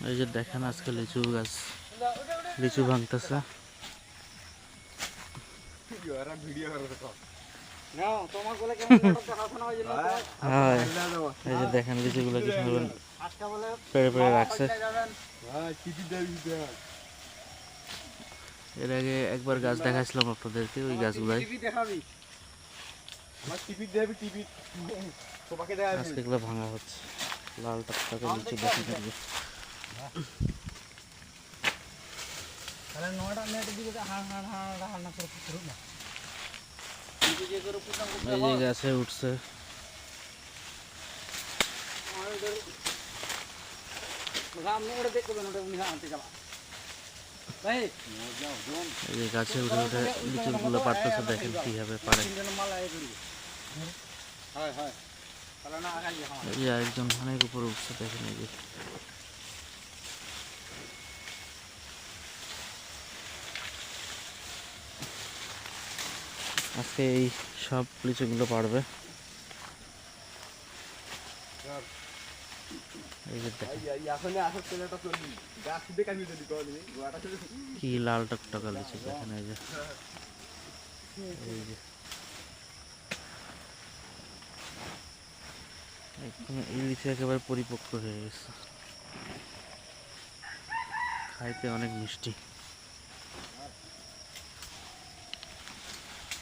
এই যে দেখেন আজকে লিচু গাছ লিচু ভাঙতেছে হ্যাঁ এই যে দেখেন লিচুগুলো কি সুন্দর পেড়ে পেড়ে রাখছে এর আগে একবার গাছ দেখাচ্ছিলাম আপনাদেরকে ওই গাছগুলাই আজকে এগুলো ভাঙা হচ্ছে লাল টকটকে লিচু দেখেন এই যে। এই যে গাছে উঠছে এই যে গাছে উঠে উঠে লিচুগুলো পারতেছে দেখেন কীভাবে পারে এই যে একজন অনেক উপরে উঠছে দেখেন এই আজকে এই সব লিচুগুলো পারবে। কি লাল টকটকা লিচু দেখেন এই যে। এই যে। এই লিচু একেবারে পরিপক্ক হয়ে গেছে। খাইতে অনেক মিষ্টি।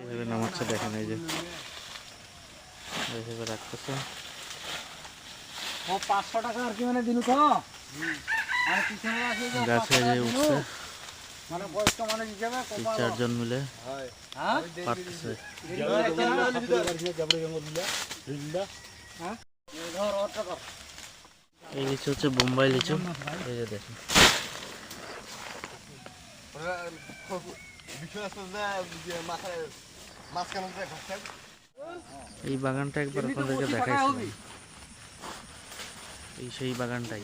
এইভাবে নামাচ্ছে দেখেন এই যে। এইভাবে রাখতেছে। পাঁচশো টাকা আর কি মানে দিল তো? গাছে যে উঠছে। মানে চারজন মিলে হ্যাঁ? পারতেছে। হ্যাঁ? এই লিচু হচ্ছে বোম্বাই লিচু। এই যে দেখেন। এই বাগানটা একবার আপনাদেরকে দেখাইছিলাম এই সেই বাগানটাই।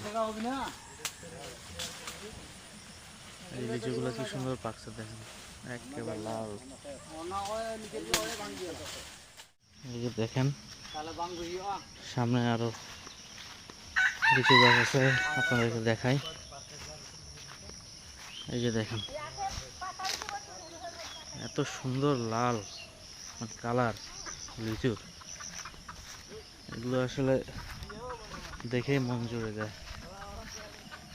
এই লিচুগুলো কি সুন্দর পাকছে দেখেন একেবারে লাল। এই যে দেখেন সামনে আরও লিচু গাছ আছে আপনাদেরকে দেখাই। এই যে দেখেন। এত সুন্দর লাল কালার লিচুর। এগুলো আসলে দেখেই মন জুড়ে যায়।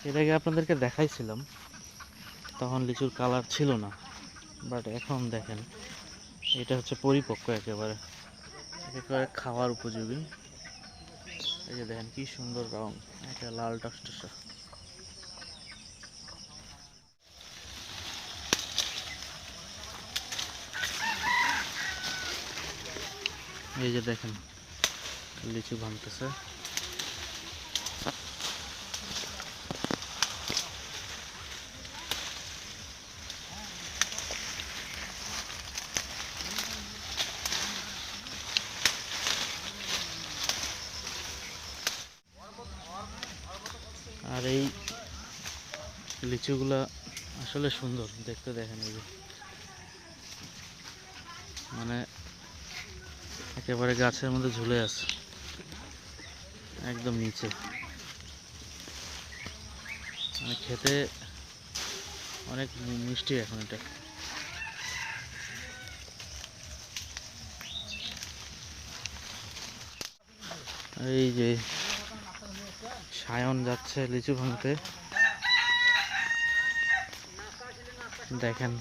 এর আগে আপনাদেরকে দেখাইছিলাম, তখন লিচুর কালার ছিল না। বাট এখন দেখেন, এটা হচ্ছে পরিপক্ক একেবারে। একেবারে খাওয়ার উপযোগী। এই যে দেখেন, কি সুন্দর রং। একটা লাল টসটসা এই যে দেখেন, লিচু ভাঙতেছে। আর এই লিচুগুলা আসলে সুন্দর, দেখতে দেখেন এই যে। মানে একেবারে গাছের মধ্যে ঝুলে আছে। একদম নিচে। মানে খেতে অনেক মিষ্টি এখন এটা। এই যে সায়ন যাচ্ছে লিচু ভাঙতে। দেখেন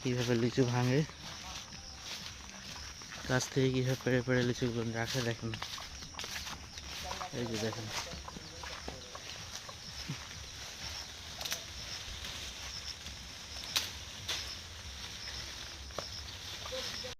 কীভাবে লিচু ভাঙে। গাছ থেকে কীভাবে পেরে পেরে লিচুগুলো রাখে দেখেন। এই যে দেখেন।